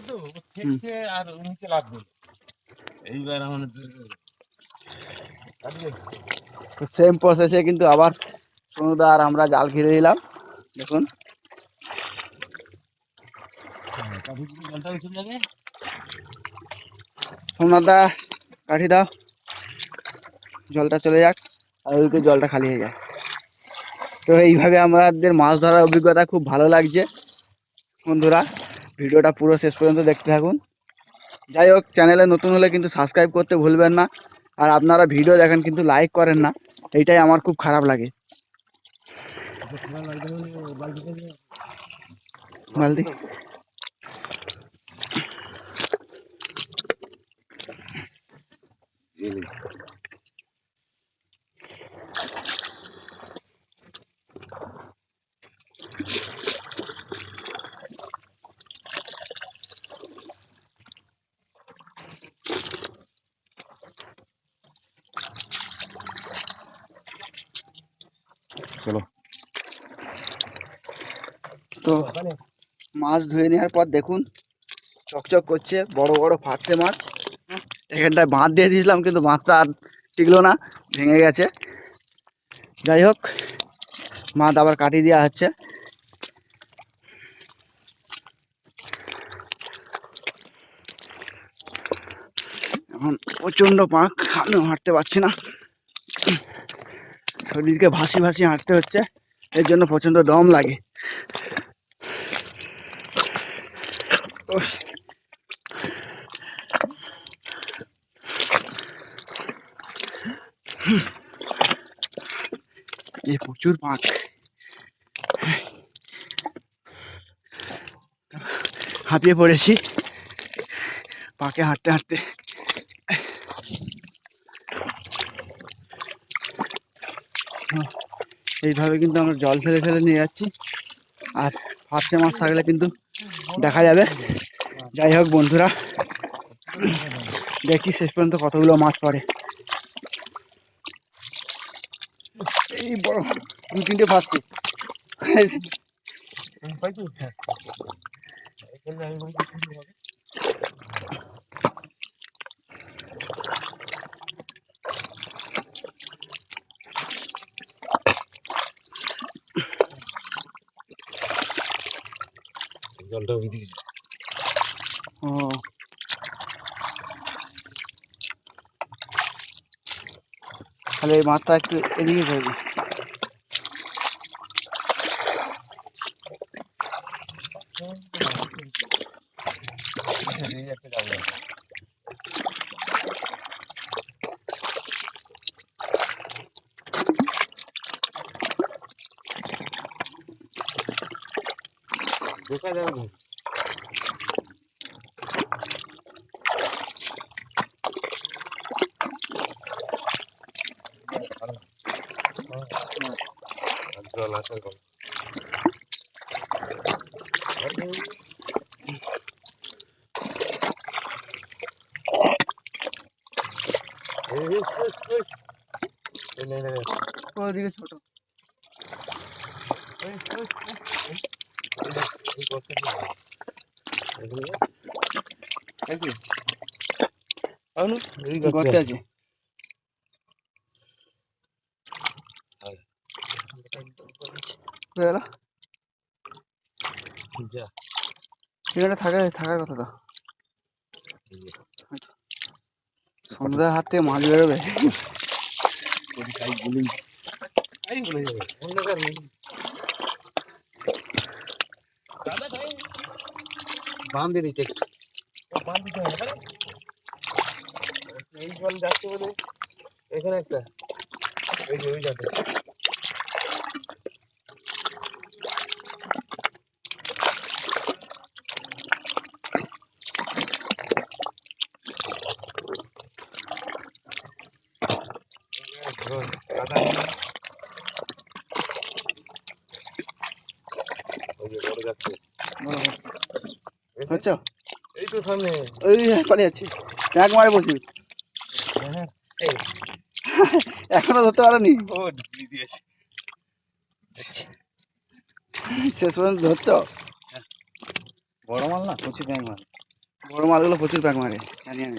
তো খেয়ে আর নিচে লাগবে? এইবার আমাদের তো সেম প্রসেসে কিন্তু আবার সোনুদা আর আমরা জাল ঘিরে দিলাম দেখুন। জলটা উঠে যাবে। সোমনাথদা কাঠি দাও। জলটা চলে যাক। আর ওইদিকে জলটা খালি হয়ে যায়। তো এইভাবে আমাদের মাছ ধরার অভিজ্ঞতা খুব ভালো লাগছে। বন্ধুরা ভিডিওটা পুরো শেষ পর্যন্ত দেখতে থাকুন। যাই হোক চ্যানেলে নতুন হলে কিন্তু সাবস্ক্রাইব করতে ভুলবেন না। আর আপনারা ভিডিও দেখেন কিন্তু লাইক করেন না। এইটাই আমার খুব খারাপ লাগে। বালতি। চলো তো মাছ ধুয়ে নেওয়ার পর দেখুন, চকচক করছে, বড় বড় ফাটছে মাছ। এখানটায় বাঁধ দিয়ে দিয়েছিলাম, কিন্তু বাঁধটা আর টিকলো না, ভেঙে গেছে। যাই হোক মাছ আবার কাটিয়ে দেওয়া হচ্ছে। এখন প্রচণ্ড পাঁক আমিও হাঁটতে পারছি না। শরীরকে ভাসি ভাসি হাঁটতে হচ্ছে, এর জন্য প্রচণ্ড দম লাগে। এ প্রচুর পাঁক হাঁপিয়ে পড়েছি। পাকে হাঁটতে হাঁটতে। এইভাবে কিন্তু আমরা জল ফেলে ফেলে নিয়ে যাচ্ছি। আর ফার্স্টে মাছ থাকলে কিন্তু দেখা যাবে। যাই হোক বন্ধুরা, দেখি শেষ পর্যন্ত কতগুলো মাছ পড়ে। এই বড় দু তিনটে ফাঁসছে জলটা ওইদিকে ও তাহলে এই মাছটা একটু এদিকে যাবে এই একটা যাবে দেখা যাবে না জল আসার কথা ওদিকে ছোট গর্তে আছে গেল এখানে থাকা থাকার কথা তো। সন্ধ্যার হাত থেকে মাছ বেরোবে। বাঁধে দিতে। এই জল যাচ্ছে বলে এখানে একটা। ওই যে ওই যাবে। বুঝছ এই তো সামনে ওই পালিয়ে যাচ্ছি ব্যাগ মারে হ্যাঁ এখনও ধরতে পারোনি? ও দিয়েছে। শেষ পর্যন্ত ধরছো? বড় মাল না? প্রচুর ব্যাং মারে। বড় মাছগুলো প্রচুর প্যাক মারে। জানি আমি।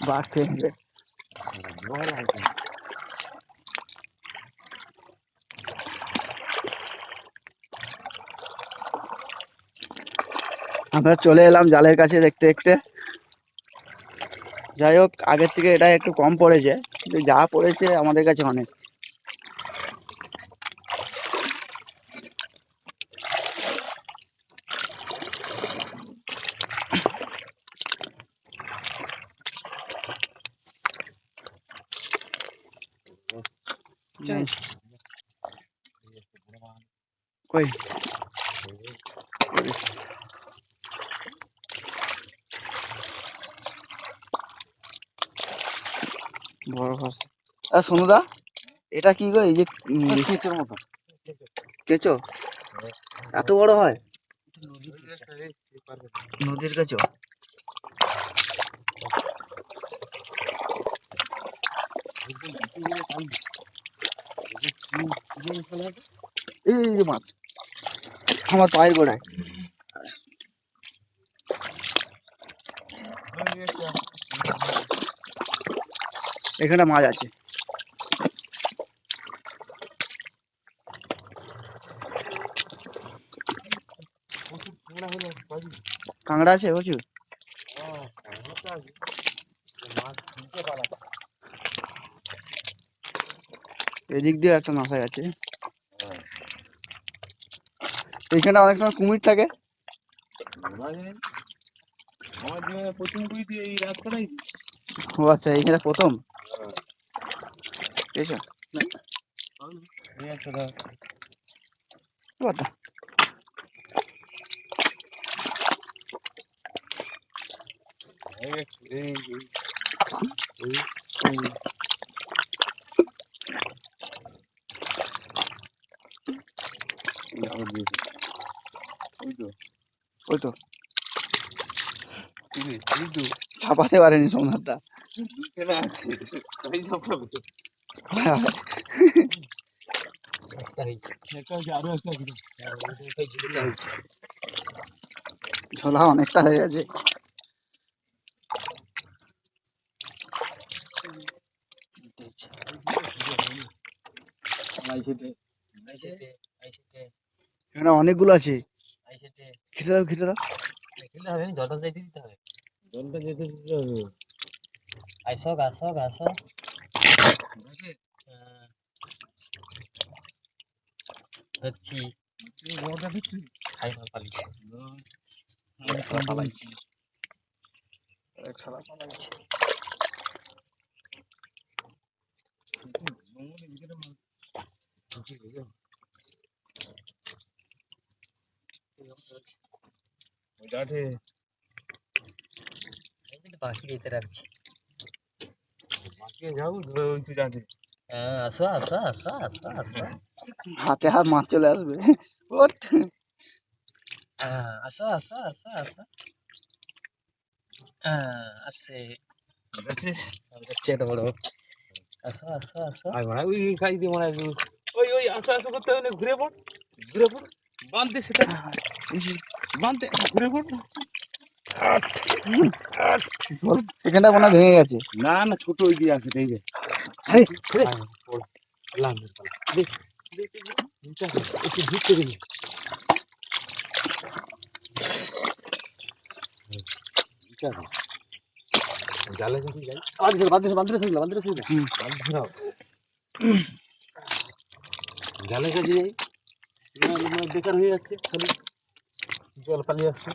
বাঘ খেয়ে ভয় আমরা চলে এলাম জালের কাছে দেখতে দেখতে। যাই হোক, আগের থেকে এটা একটু কম পড়েছে, কিন্তু যা পড়েছে আমাদের কাছে অনেক। চল। কই বড় ফাঁস আর সোনুদা এটা কি গো এই যে কেঁচোর মতো কেঁচো এত বড় হয় নদীর কেঁচো এই যে মাছ। আমার পায়ের গোড়ায়। এখানে মাছ আছে। কাঁকড়া আছে প্রচুর। এদিক দিয়ে একটা মাথা আছে এইখানে অনেক সময় কুমির থাকে। আমার জীবনে প্রথম কুড়ি দিয়ে এই রাস্তাটাই ও আচ্ছা এইখানে প্রথম? এসো। দাও। কথা এই এই এই, এই, এই। এই আবার দিয়েছে। ওই তো, ছাপাতে পারেনি। হ্যাঁ, ওইটাই ঝুলে অনেকটা হয়ে গেছে এখানে অনেকগুলো আছে। খেতে দাও খেতে দাও। জলটা যেতে দিতে হবে? জলটা যেতে দিতে হবে। আসো আসো আসো হচ্ছি জলটা দিচ্ছি খাই না পালিছে। পালাইছি এক সালা পালাইছে। ওইটাতে আমি কিন্তু বাকি রেখে রাখছি মাকে যাও ওই যাতে হ্যাঁ আসো আসো আসো আসো আসো। হাতে হাত মাছ চলে আসবে। ওট হ্যাঁ আসো আসো আসো আসো। হ্যাঁ যাচ্ছে। যাচ্ছে এটা বড়। আসো আসো আসো। আর মানে ওই খাই দিয়ে মানে ওই ওই আসো আসো করতে হবে ঘুরে পড় ঘুরে পড়। বাঁধতে সেটা। বাঁধতে ঘুরে এখানটা মনে ভেঙে গেছে। না না ছোট ওই দিয়ে আছে এই যে। ঘুরে। জালে যদি যাই। বাঁধতে সেগুলো বাঁধতে সেগুলো জাল কাজে যাই বেকার হয়ে যাচ্ছে খালি জল পালিয়ে আসছে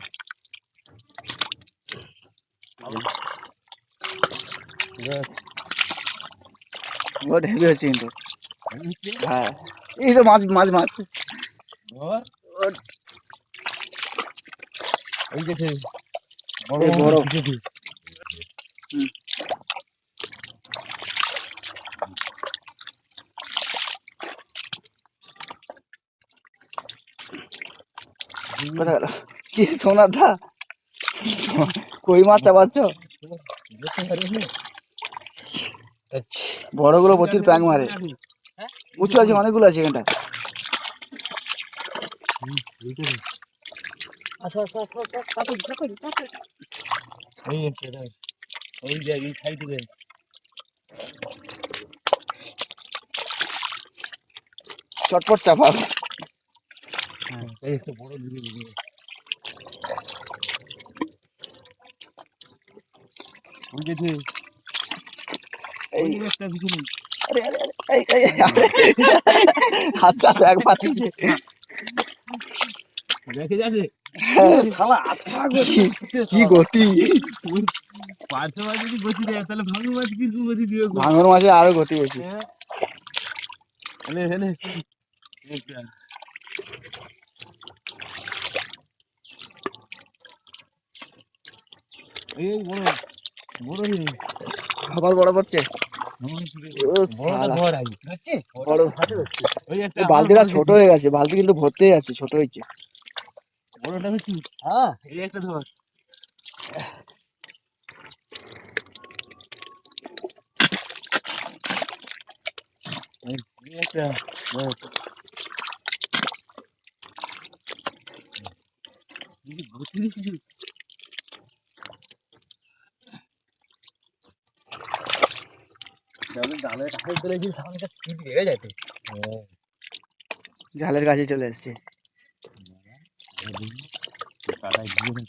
দেখ, ওট হেভি হচ্ছে কিন্তু আমি হচ্ছে হ্যাঁ এই তো মাছ মাছ মাছ ধর ওট। এই গেছে এই বড়। কোথায় গেল কি সোনার দা কই মাছ চাপাচ্ছ? বড়গুলো প্রচুর প্যাং মারে। উঁচু আছে অনেকগুলো আছে এখানটা চটপট চাপা। হ্যাঁ এই একটা বড় দিকে দিকে ওই গেছে এই একটা পিছনে আরে আরে আরে, এই এই এই, আরে। ব্যাগ দেখে যাচ্ছে শালা আচ্ছা কি- কি গতি পাঁচশো মাছ যদি গতি দেয় তাহলে ভাঙু মাছ গতি দিবে? ভাঙর মাঝে আরও গতি বেশি হ্যাঁ হেলে একটা এই বড় বড় রে। আবার বড় পড়ছে বালতিটা ছোট হয়ে গেছে বালতি কিন্তু ভর্তি আছে ছোট হয়েছে। বড়টা হচ্ছে হ্যাঁ এই একটা ধর। একটা কাছে চলে গেলে সামনে একটা স্পিড বেড়ে যাবে হ্যাঁ জালের কাছে চলে এসছে। কাদায় দিয়ে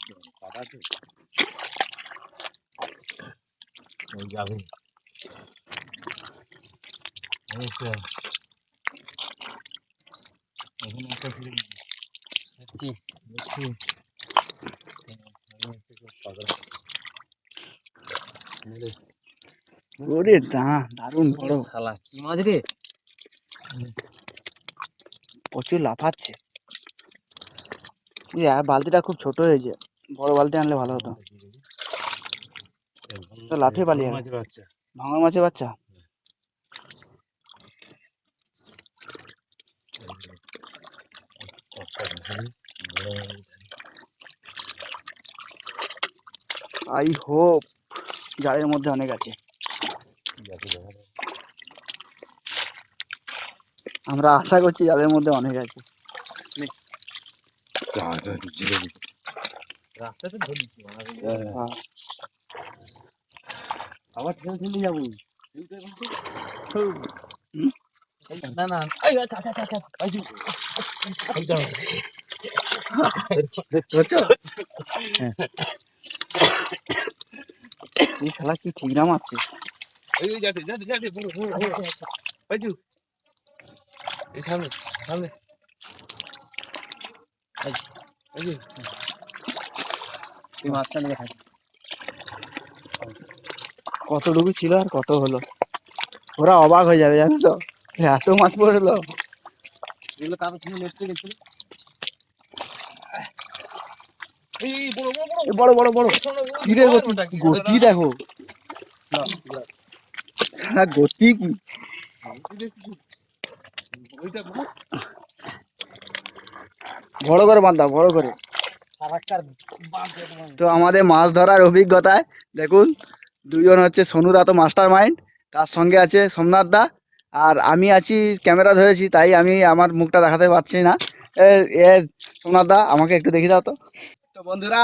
ওরে দা দারুণ বড়। শালা কি মাছ রে? প্রচুর লাফাচ্ছে। বালতিটা খুব ছোট হয়েছে। বড় বালতি আনলে ভালো হতো। তো লাফিয়ে পালিয়ে ভাঙর মাছের বাচ্চা? আই হোপ জালের মধ্যে অনেক আছে। আমরা আশা করছি জালের মধ্যে অনেক আছে। হ্যাঁ। আবার ঠেলে ঠেলে যাব। না না। শালা কি ঠিক না মারছে? এই যাতে যাতে যাতে বড় বড় বড় বাজু এই সামনে সামনে যে তুই মাঝখানে থাক কতটুকু ছিল আর কত হলো ওরা অবাক হয়ে যাবে জানো তো এত মাছ পড়ল এগুলো তারপর তুমি নেটতে গেছিল বড় বড় বড় এ বড় বড় বড় কিরে গতি গতি দেখো শালা গতি কি? বড় করে বাঁধা বড় করে। তো আমাদের মাছ ধরার অভিজ্ঞতায়, দেখুন, দুজন হচ্ছে সোনুদা তো মাস্টার মাইন্ড তার সঙ্গে আছে সোমনাথ দা, আর আমি আছি, ক্যামেরা ধরেছি, তাই আমি আমার মুখটা দেখাতে পারছি না। এ সোমনাথ দা, আমাকে একটু দেখিয়ে দাও তো। তো বন্ধুরা,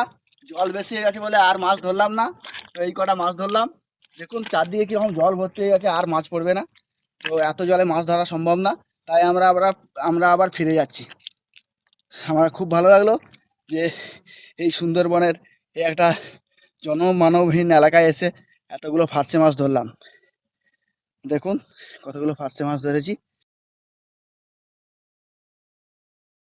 জল বেশি হয়ে গেছে বলে আর মাছ ধরলাম না, তো এই কটা মাছ ধরলাম। দেখুন, চারদিকে কীরকম জল ভর্তি হয়ে গেছে, আর মাছ পড়বে না। তো এত জলে মাছ ধরা সম্ভব না, তাই আমরা আবার আমরা আবার ফিরে যাচ্ছি। আমার খুব ভালো লাগল যে এই সুন্দরবনের এই একটা জনমানবহীন এলাকায় এসে এতগুলো ফার্সে মাছ ধরলাম। দেখুন, কতগুলো ফার্সে মাছ ধরেছি।